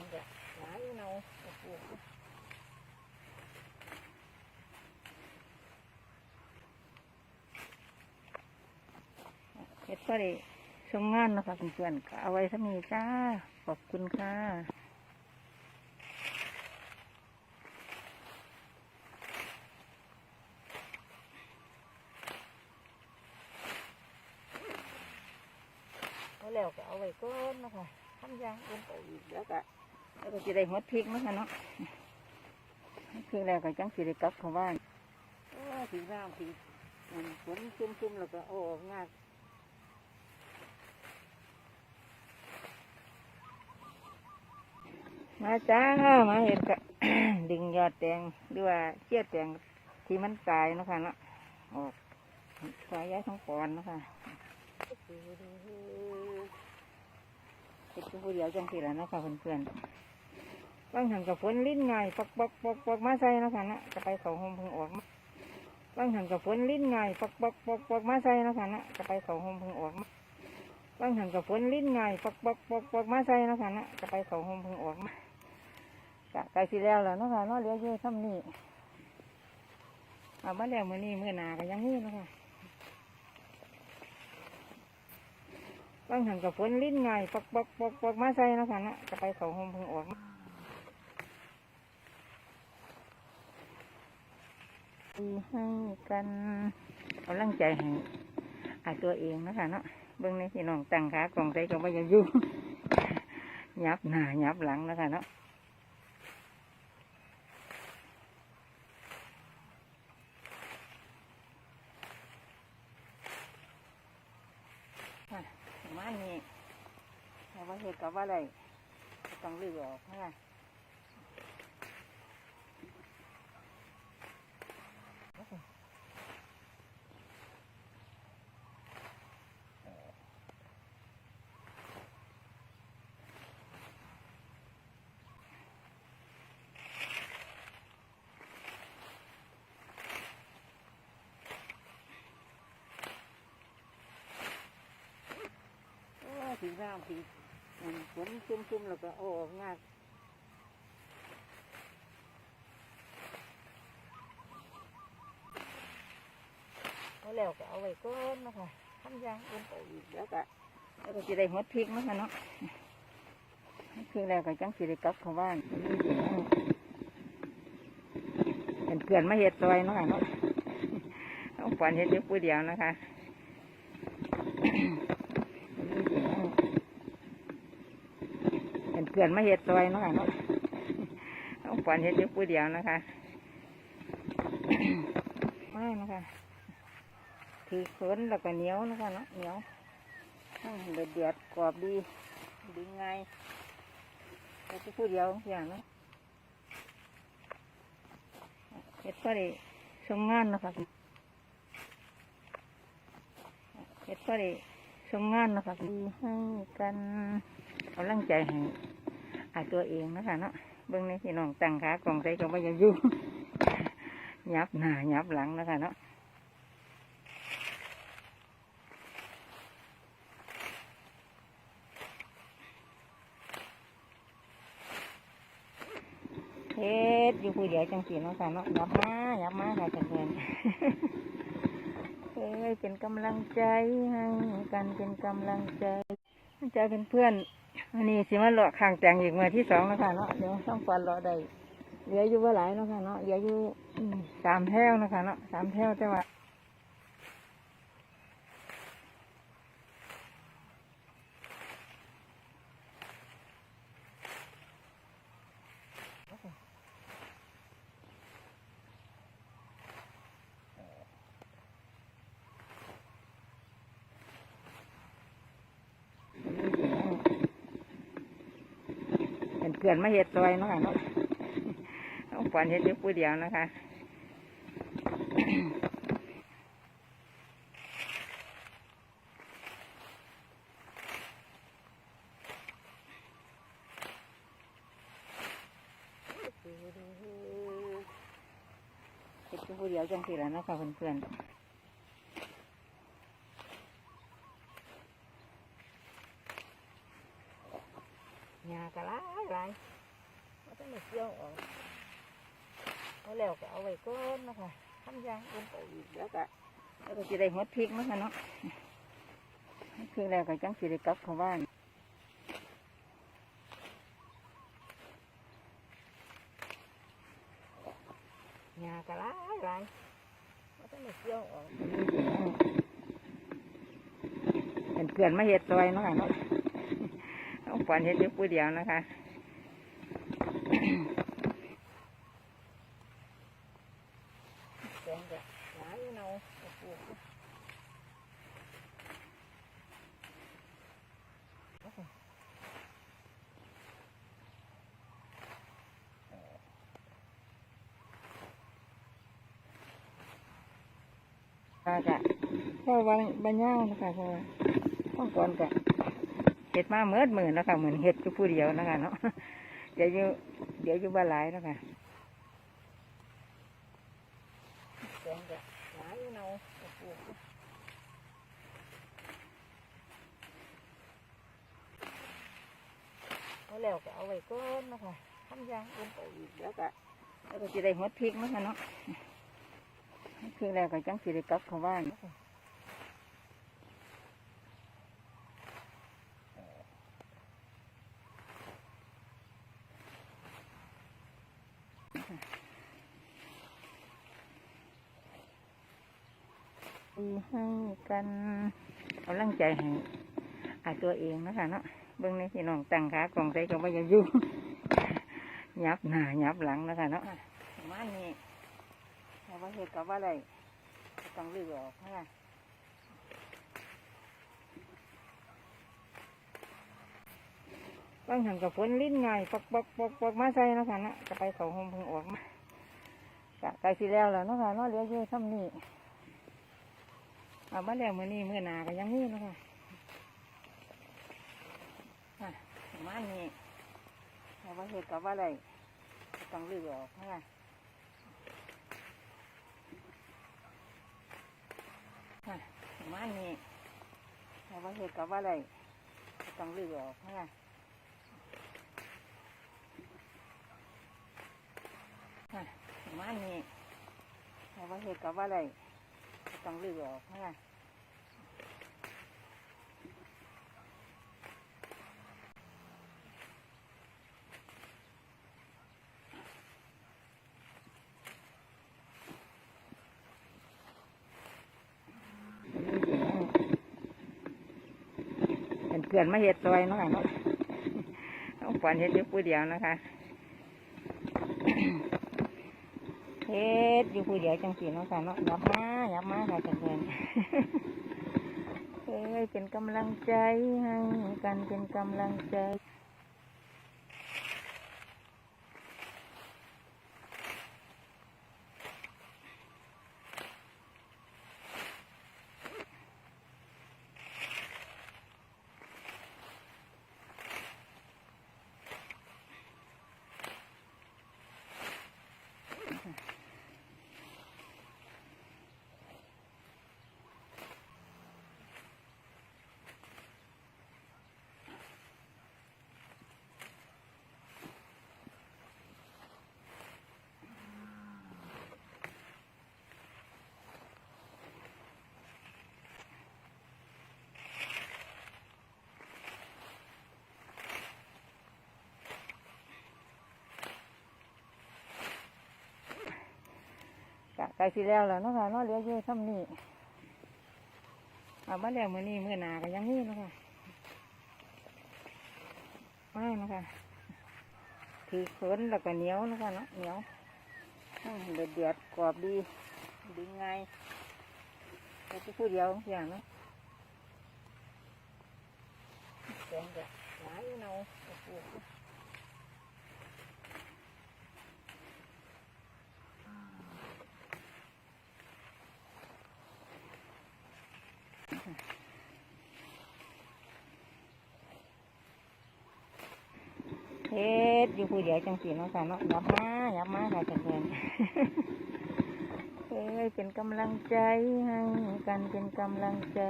งจะหลายเนาปลูกเฮ็ดก็ได้ชมงานนะคะเพื่อนๆก็เอาไว้สมีจ้า ขอบคุณค่ะเอาแล้วก็เอาไว้ก้อนนะคะทำยางอื่นไปอีกแล้วก็ แล้วก็จะได้หัวพริกนะคะเนาะคือแล้วก็จังสิได้กลับเข้าบ้านโอ้ถึงน้ำถึงมันฝนชุ่มๆแล้วก็เอาออกงากมาจ้ามาเห็นก็ดึงยอดแตงหรือว่าเชี่ยแตงที่มันตายเนาะคะเนาะออกสายย้ายทั้งปอนเนาะคะเป็นผู้เดียวจังสิละเนาะค่ะเพื่อนๆ บางหันกับฝนลิ้นไงปอกปอกปอกปอกมาใส่นะคะนะจะไปเขาหมพิ่งออกมาบางหันกับฝนลิ้นไงปอกปอกปอกปอกมาใส่นะคะนะจะไปเขาหมพิ่งออกมาบางหันกับฝนลิ้นไงปอกปอกปอกปอกมาใส่นะคะนะจะไปเขาหมพิ่งออกมากะไกลสิแล้วแล้วเนาะค่ะเนาะเหลี้ยงเยอะซ้ำนี่เอามาแล้วมือนี้มือนาก็ยังนี่เนะคะบางหันกับฝนลิ้นไงปอกปอกปอกปอกมาใส่นะคะนะจะไปเขาหมพิ่งออกมา ดีให้กันกำลังใจให้อาตัวเองนะคะเนาะเบิ่งในพี่น้องตั้งขากล่องใจก็ไม่ยังอยู่ยับหน้ายับหลังนะคะเนาะมาณนี้แต่ว่าเหตุกับว่าอะไรก็ต้องลือออกนะคะ โอ้ถึงน้ำถึงมันฝนชุ่มๆแล้วก็เอาออกงากเอาแล้วก็เอาไว้ก้อนนะคะทำยางอื่นไปอีกแล้วก็แล้วก็จะได้หัวพริกนะคะเนาะคือแล้วก็จังสิได้กลับเข้าบ้านเป็นเพื่อนมาเห็ดซอยเนาะค่ะเนาะต้องฝันเห็ดอยู่ผู้เดียวนะคะ เพื่อนมาเห็ดซอยเนาะค่ะเนาะต้องฝันเห็ดยู่ผู้เดียวนะคะไม่นะคะถือเขินแล้วก็เหนียวนะคะเนาะเหนียวเดือดเดือดกรอบดีดึงไงแต่ที่ผู้เดียวอย่างเนาะเห็ดก็ได้ชมงานนะคะเห็ดก็ได้ชมงานนะคะดีให้กันกำลังใจให้ อาตัวเองนะคะเนาะเบิ่งในพี่น้องตั้งขากล่องใจก็ไม่ยังยู่งยับหน้ายับหลังนะคะเนาะเฮ็ดอยู่ผู้เดียวจังสีเนาะค่ะเนาะยับมายับมาค่ะเพื่อนเอ้ยเป็นกำลังใจให้กันเป็นกำลังใจใจเป็นเพื่อน อันนี้สิมาเลาะข้างแต่งอีกเมื่อที่สองแล้วค่ะเนาะเดี๋ยวต้องฟันเลาะได้เหลืออยู่ว่าหลายเนาะค่ะเนาะเหลืออยู่สามแถวนะคะเนาะสามแถวแต่ว่า พื่อนมาเห็ดซอยเนาะค่ะเนาะต้องฝันเห็ดอยู่ผู้เดียวนะคะเห็ดอยู่ผู้เดียวจังสิและเนาะค่ะเพื่อนหาก็หลายหลายว่าต้องมาเกี่ยวออกเอาแล้วก็เอาไว้ก่อนนะคะทำยางอื่นไปอีกแล้วก็แล้วก็จะได้หดพริกนะคะเนาะพริกแล้วก็จังสิได้กลับเข้าบ้านหญ้าก็หลายหลายว่าต้องมาเกี่ยวออกเป็นเพื่อนมาเห็ดซอยเนาะคะเนาะ ปอนเห็ดอยู่ผู้เดียวนะคะแกงก็หายอยู่เนาะเอาปลูกอยู่ค่ะจ้ะเพราะว่าบรรยานะคะเพราะว่าต้องก่อนกะ เห็ดมาเมื่อหมื่นนะคะเหมือนเห็ดอยู่ผู้เดียวนะคะเนาะเดี๋ยวอยู่เดี๋ยวอยู่บ้านหลายนะคะแกงก็หลายอยู่เนาะเอาปลูกอยู่เอาแล้วก็เอาไว้ก่อนนะคะทำอยางอื่นไปอีกแล้วก็แล้วก็จะได้หดพริกนะคะเนาะพริกแล้วก็จังสิได้กลับเข้าบ้านนะคะ ดีให้กันกำลังใจให้อาตัวเองนะคะเนาะเบิ่งในพี่น้องตั้งขากล่องใส่ก็ไม่ยังอยู่ยับหน้ายับหลังนะคะเนาะประมาณนี้แต่ว่าเหตุกับว่าอะไรก็ต้องเลือกออกนะคะ บางหันกับฝนลิ้นไงายปอกปอกปอกปอกมาใส่นะคะนะจะไปเขาหมเพิ่งออกมากะไกลสิแล้วแล้วนะคะเนาะเหลืออยู่ทำนี่เอามาแล้วมือนี้มือหนาก็ยังมีเนะคะมานี้แต่ว่าเหตุกับว่าอะไรต้องเลือกออกนะคะมานี้แต่ว่าเหตุกับว่าอะไรต้องเลือออกนะคะ อะประมาณนี้แต่ว่าเหตุกับว่าอะไรต้องเลือกออกนะคะเป็นเพื่อนมาเห็ดซอยเนาะค่ะเนาะต้องฝันเห็ดอยู่ผู้เดียวนะคะ เฮ็ ดอยู่ผู้เดียวจังสีน้องสาวเนาะยับมายับมาค่ะจังเงินเอ้ยเป็นกำลังใจให้กันเป็นกำลังใจ ไกลสิแล้วแล้วเนาะค่ะเนาะเหลืออยู่ทำนี่เอามาแล้วมือนี้มือหนาก็ยังมีเนาะค่ะไม่นาะคะถือเขินแล้วก็เหนียวเนาะคะเนาะเหนียวเดือดเดือดกรอบดีดึงไงแต่ที่พูดเดียวอย่างเนาะแกงจะหลายเนาะโอ้โห เฮ็ ดอยู่ผู้เดียวจังสีเนาะค่ะเนาะยับมายับมาค่ะเพื่อนเฮ้ยเป็นกำลังใจให้กันเป็นกำลังใจ